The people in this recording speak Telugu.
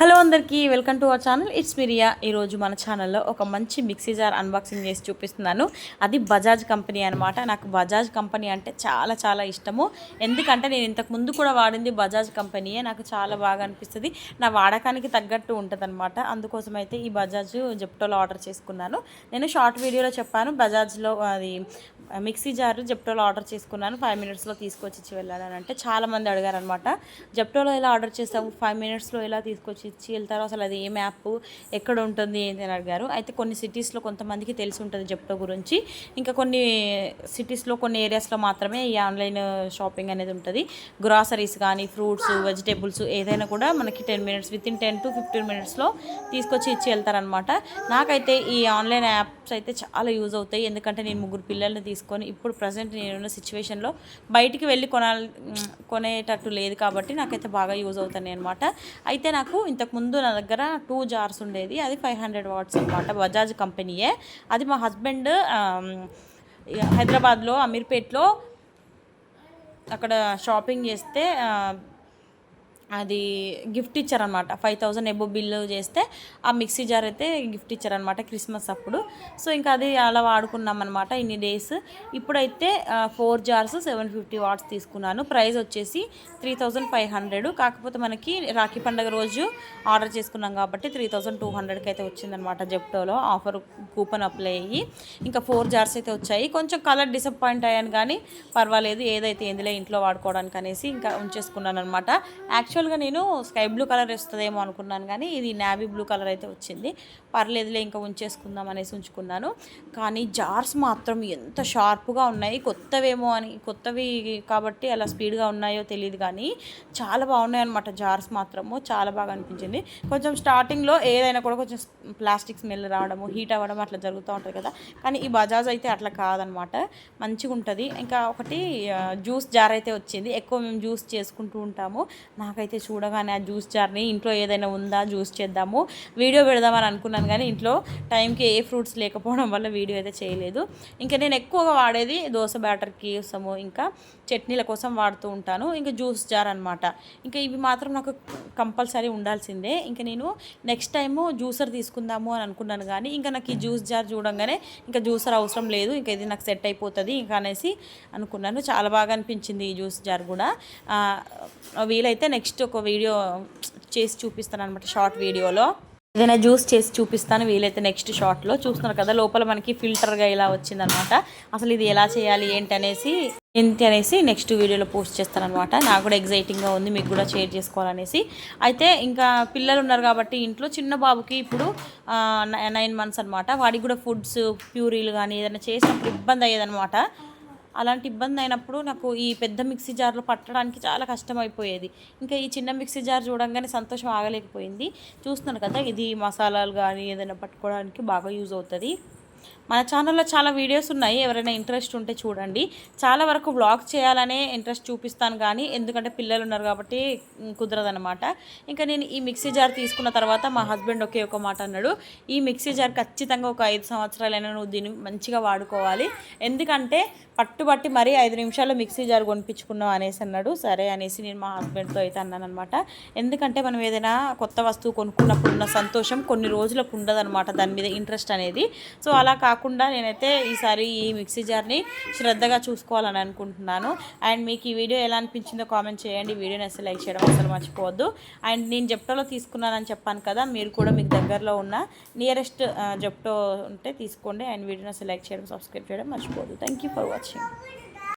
హలో అందరికీ welcome to our channel. It's మిరియా ఈరోజు మన ఛానల్లో ఒక మంచి మిక్సీ జార్ అన్బాక్సింగ్ చేసి చూపిస్తున్నాను. అది బజాజ్ కంపెనీ అనమాట నాకు బజాజ్ కంపెనీ అంటే చాలా చాలా ఇష్టము. ఎందుకంటే నేను ఇంతకు ముందు కూడా వాడింది బజాజ్ కంపెనీయే. నాకు చాలా బాగా అనిపిస్తుంది. నా వాడకానికి తగ్గట్టు ఉంటుంది అనమాట అందుకోసం అయితే ఈ బజాజ్ జెప్టోలో ఆర్డర్ చేసుకున్నాను. నేను షార్ట్ వీడియోలో చెప్పాను. బజాజ్లో అది మిక్సీ జార్ జెప్టోలో ఆర్డర్ చేసుకున్నాను. ఫైవ్ మినిట్స్లో తీసుకొచ్చి ఇచ్చి వెళ్ళాలని అంటే చాలామంది అడిగారు అనమాట జెప్టోలో ఎలా ఆర్డర్ చేస్తావు ఫైవ్ మినిట్స్లో ఎలా తీసుకొచ్చి ఇచ్చి వెళ్తారో అసలు అది ఏం యాప్ ఎక్కడ ఉంటుంది ఏంటి అని అడిగారు. అయితే కొన్ని సిటీస్లో కొంతమందికి తెలిసి ఉంటుంది జెప్టో గురించి. ఇంకా కొన్ని సిటీస్లో కొన్ని ఏరియాస్లో మాత్రమే ఈ ఆన్లైన్ షాపింగ్ అనేది ఉంటుంది. గ్రాసరీస్ కానీ ఫ్రూట్స్ వెజిటేబుల్స్ ఏదైనా కూడా మనకి ten minutes within ten to fifteen మినిట్స్లో తీసుకొచ్చి ఇచ్చి వెళ్తారనమాట నాకైతే ఈ ఆన్లైన్ యాప్స్ అయితే చాలా యూజ్ అవుతాయి. ఎందుకంటే నేను ముగ్గురు పిల్లల్ని తీసుకొని ఇప్పుడు ప్రజెంట్ నేనున్న సిచ్యువేషన్లో బయటికి వెళ్ళి కొనాలి కొనేటట్టు లేదు కాబట్టి నాకైతే బాగా యూజ్ అవుతాయి అనమాట అయితే నాకు ఇంతకుముందు నా దగ్గర టూ జార్స్ ఉండేది. అది ఫైవ్ హండ్రెడ్ వాట్స్ అనమాట బజాజ్ కంపెనీయే. అది మా హస్బెండ్ హైదరాబాద్లో అమీర్పేట్లో అక్కడ షాపింగ్ చేస్తే అది గిఫ్ట్ ఇచ్చారనమాట ఫైవ్ థౌజండ్ ఎబో బిల్లు చేస్తే ఆ మిక్సీ జార్ అయితే గిఫ్ట్ ఇచ్చారనమాట క్రిస్మస్ అప్పుడు. సో ఇంకా అది అలా వాడుకున్నాం అనమాట ఇన్ని డేస్. ఇప్పుడైతే four jars seven fifty watts తీసుకున్నాను. ప్రైస్ వచ్చేసి త్రీ థౌజండ్ ఫైవ్ హండ్రెడ్. కాకపోతే మనకి రాఖీ పండగ రోజు ఆర్డర్ చేసుకున్నాం కాబట్టి త్రీ థౌజండ్ టూ హండ్రెడ్కి అయితే వచ్చిందనమాట జెప్టోలో. ఆఫర్ కూపన్ అప్లై అయ్యి. ఇంకా ఫోర్ జార్స్ అయితే వచ్చాయి. కొంచెం కలర్ డిసప్పాయింట్ అయ్యాను కానీ పర్వాలేదు. ఏదైతే ఎందులో ఇంట్లో వాడుకోవడానికి అనేసి ఇంకా ఉంచేసుకున్నాను అనమాట యాక్చువల్ యాక్చువల్గా నేను స్కై బ్లూ కలర్ వస్తుందేమో అనుకున్నాను కానీ ఇది నావీ బ్లూ కలర్ అయితే వచ్చింది. పర్లేదులే ఇంకా ఉంచేసుకుందాం అనేసి ఉంచుకున్నాను. కానీ జార్స్ మాత్రం ఎంత షార్ప్గా ఉన్నాయి కొత్తవేమో అని కొత్తవి కాబట్టి అలా స్పీడ్గా ఉన్నాయో తెలియదు కానీ చాలా బాగున్నాయి అనమాట జార్స్ మాత్రము. చాలా బాగా అనిపించింది. కొంచెం స్టార్టింగ్లో ఏదైనా కూడా కొంచెం ప్లాస్టిక్ స్మెల్ రావడము హీట్ అవ్వడం అట్లా జరుగుతూ ఉంటుంది కదా. కానీ ఈ బజాజ్ అయితే అట్లా కాదనమాట మంచిగా ఉంటుంది. ఇంకా ఒకటి జ్యూస్ జార్ అయితే వచ్చింది. ఎక్కువ మేము జ్యూస్ చేసుకుంటూ ఉంటాము. నాకైతే అయితే చూడగానే ఆ జ్యూస్ జార్ని ఇంట్లో ఏదైనా ఉందా జ్యూస్ చేద్దాము. వీడియో పెడదామని అనుకున్నాను కానీ ఇంట్లో టైంకి ఏ ఫ్రూట్స్ లేకపోవడం వల్ల వీడియో అయితే చేయలేదు. ఇంకా నేను ఎక్కువగా వాడేది దోశ బ్యాటర్కి కోసము ఇంకా చట్నీల కోసం వాడుతూ ఉంటాను. ఇంకా జ్యూస్ జార్ అనమాట ఇంకా ఇవి మాత్రం నాకు కంపల్సరీ ఉండాల్సిందే. ఇంకా నేను నెక్స్ట్ టైము జ్యూసర్ తీసుకుందాము అని అనుకున్నాను కానీ ఇంకా నాకు ఈ జ్యూస్ జార్ చూడంగానే ఇంకా జ్యూసర్ అవసరం లేదు. ఇంకా ఇది నాకు సెట్ అయిపోతుంది ఇంకా అనేసి అనుకున్నాను. చాలా బాగా అనిపించింది ఈ జ్యూస్ జార్ కూడా. వీలైతే నెక్స్ట్ ఒక వీడియో చేసి చూపిస్తాను అనమాట షార్ట్ వీడియోలో. ఏదైనా జ్యూస్ చేసి చూపిస్తాను వీలైతే నెక్స్ట్ షార్ట్లో. చూస్తున్నారు కదా లోపల మనకి ఫిల్టర్గా ఇలా వచ్చిందనమాట అసలు ఇది ఎలా చేయాలి ఏంటి అనేసి ఏంటి అనేసి నెక్స్ట్ వీడియోలో పోస్ట్ చేస్తాను అనమాట నాకు కూడా ఎగ్జైటింగ్గా ఉంది మీకు కూడా షేర్ చేసుకోవాలనేసి. అయితే ఇంకా పిల్లలు ఉన్నారు కాబట్టి ఇంట్లో చిన్న బాబుకి ఇప్పుడు నైన్ మంత్స్ అనమాట వాడికి కూడా ఫుడ్స్ ప్యూరీలు కానీ ఏదైనా చేసినప్పుడు ఇబ్బంది అయ్యేదనమాట అలాంటి ఇబ్బంది అయినప్పుడు నాకు ఈ పెద్ద మిక్సీ జార్లో పట్టడానికి చాలా కష్టం అయిపోయేది ఇంకా ఈ చిన్న మిక్సీ జార్ చూడంగానే సంతోషం ఆగలేకపోయింది. చూస్తున్నాను కదా ఇది మసాలాలు కానీ ఏదైనా పట్టుకోవడానికి బాగా యూజ్ అవుతుంది. మన ఛానల్లో చాలా వీడియోస్ ఉన్నాయి ఎవరైనా ఇంట్రెస్ట్ ఉంటే చూడండి. చాలా వరకు వ్లాగ్ చేయాలనే ఇంట్రెస్ట్ చూపిస్తాను కానీ ఎందుకంటే పిల్లలు ఉన్నారు కాబట్టి కుదరదనమాట ఇంకా నేను ఈ మిక్సీ జార్ తీసుకున్న తర్వాత మా హస్బెండ్ ఒకే ఒక మాట అన్నాడు ఈ మిక్సీ జార్ ఖచ్చితంగా ఒక ఐదు సంవత్సరాలైనా నువ్వు దీన్ని మంచిగా వాడుకోవాలి. ఎందుకంటే పట్టుబట్టి మరీ ఐదు నిమిషాల్లో మిక్సీ జార్ కొనిపించుకున్నావు అనేసి అన్నాడు. సరే అనేసి నేను మా హస్బెండ్తో అయితే అన్నాను అనమాట ఎందుకంటే మనం ఏదైనా కొత్త వస్తువు కొనుక్కున్నప్పుడు ఉన్న సంతోషం కొన్ని రోజులకు ఉండదనమాట దాని మీద ఇంట్రెస్ట్ అనేది. సో అలా కాకుండా నేనైతే ఈసారి ఈ మిక్సీ జార్ని శ్రద్ధగా చూసుకోవాలని అనుకుంటున్నాను. అండ్ మీకు ఈ వీడియో ఎలా అనిపించిందో కామెంట్ చేయండి. వీడియోని అసలు లైక్ చేయడం అసలు మర్చిపోవద్దు. అండ్ నేను జెప్టోలో తీసుకున్నానని చెప్పాను కదా మీరు కూడా మీకు దగ్గరలో ఉన్న నియరెస్ట్ జెప్టో ఉంటే తీసుకోండి. అండ్ వీడియోని అసలు లైక్ చేయడం సబ్స్క్రైబ్ చేయడం మర్చిపోవద్దు. Thank you for watching 行